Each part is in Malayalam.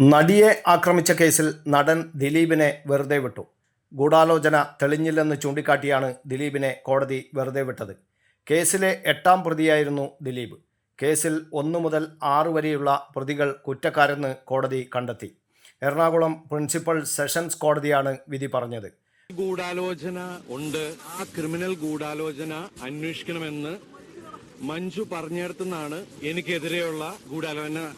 നടിയെ ആക്രമിച്ച കേസിൽ നടൻ ദിലീപിനെ വെറുതെ വിട്ടു. ഗൂഢാലോചന തെളിഞ്ഞില്ലെന്ന് ചൂണ്ടിക്കാട്ടിയാണ് ദിലീപിനെ കോടതി വെറുതെ വിട്ടത്. കേസിലെ എട്ടാം പ്രതിയായിരുന്നു ദിലീപ്. കേസിൽ ഒന്നു മുതൽ ആറ് വരെയുള്ള പ്രതികൾ കുറ്റക്കാരെന്ന് കോടതി കണ്ടെത്തി. എറണാകുളം പ്രിൻസിപ്പൽ സെഷൻസ് കോടതിയാണ് വിധി പറഞ്ഞത്. ഗൂഢാലോചന ഉണ്ട്. ആ ക്രിമിനൽ ഗൂഢാലോചന അന്വേഷിക്കണമെന്ന് മഞ്ജു പറഞ്ഞിടത്തുനിന്നാണ് എനിക്കെതിരെയുള്ള ഗൂഢാലോചന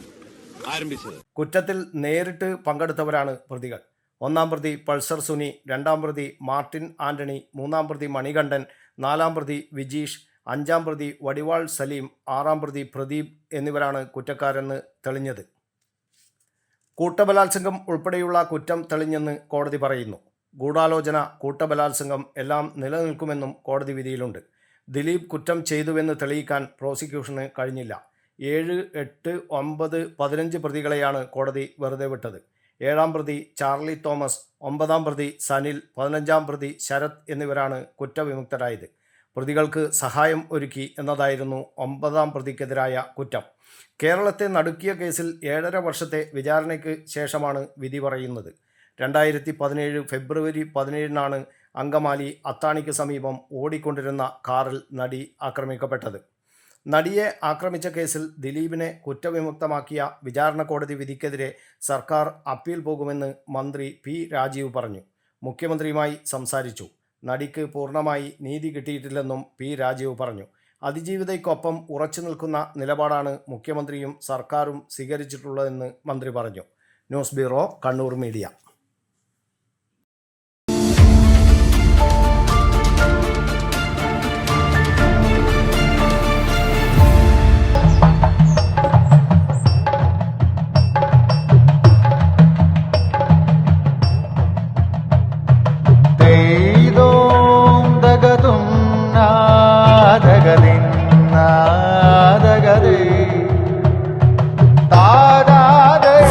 ആരംഭിച്ചത്. കുറ്റത്തിൽ നേരിട്ട് പങ്കെടുത്തവരാണ് പ്രതികൾ. ഒന്നാം പ്രതി പൾസർ സുനി രണ്ടാം പ്രതി മാർട്ടിൻ ആന്റണി മൂന്നാം പ്രതി മണികണ്ഠൻ നാലാം പ്രതി വിജീഷ് അഞ്ചാം പ്രതി വടിവാൾ സലീം ആറാം പ്രതി പ്രദീപ് എന്നിവരാണ് കുറ്റക്കാരെന്ന് തെളിഞ്ഞത്. കൂട്ടബലാത്സംഗം ഉൾപ്പെടെയുള്ള കുറ്റം തെളിഞ്ഞെന്ന് കോടതി പറയുന്നു. ഗൂഢാലോചന കൂട്ടബലാത്സംഗം എല്ലാം നിലനിൽക്കുമെന്നും കോടതി വിധിയിലുണ്ട്. ദിലീപ് കുറ്റം ചെയ്തുവെന്ന് തെളിയിക്കാൻ പ്രോസിക്യൂഷന് കഴിഞ്ഞില്ല. ഏഴ് എട്ട് ഒമ്പത് പതിനഞ്ച് പ്രതികളെയാണ് കോടതി വെറുതെ വിട്ടത്. ഏഴാം പ്രതി ചാർലി തോമസ് ഒമ്പതാം പ്രതി സനിൽ പതിനഞ്ചാം പ്രതി ശരത് എന്നിവരാണ് കുറ്റവിമുക്തരായത്. പ്രതികൾക്ക് സഹായം ഒരുക്കി എന്നതായിരുന്നു ഒമ്പതാം പ്രതിക്കെതിരായ കുറ്റം. കേരളത്തെ നടുക്കിയ കേസിൽ ഏഴര വർഷത്തെ വിചാരണയ്ക്ക് ശേഷമാണ് വിധി പറയുന്നത്. രണ്ടായിരത്തി പതിനേഴ് ഫെബ്രുവരി പതിനേഴിനാണ് അങ്കമാലി അത്താണിക്ക് സമീപം ഓടിക്കൊണ്ടിരുന്ന കാറിൽ നടി ആക്രമിക്കപ്പെട്ടത്. നടിയെ ആക്രമിച്ച കേസിൽ ദിലീപിനെ കുറ്റവിമുക്തമാക്കിയ വിചാരണ കോടതി വിധിക്കെതിരെ സർക്കാർ അപ്പീൽ പോകുമെന്ന് മന്ത്രി പി രാജീവ് പറഞ്ഞു. മുഖ്യമന്ത്രിയുമായി സംസാരിച്ചു. നടിക്ക് പൂർണമായി നീതി കിട്ടിയിട്ടില്ലെന്നും പി രാജീവ് പറഞ്ഞു. അതിജീവിതയ്ക്കൊപ്പം ഉറച്ചു നിൽക്കുന്ന നിലപാടാണ് മുഖ്യമന്ത്രിയും സർക്കാരും സ്വീകരിച്ചിട്ടുള്ളതെന്ന് മന്ത്രി പറഞ്ഞു. News bureau Kannur media.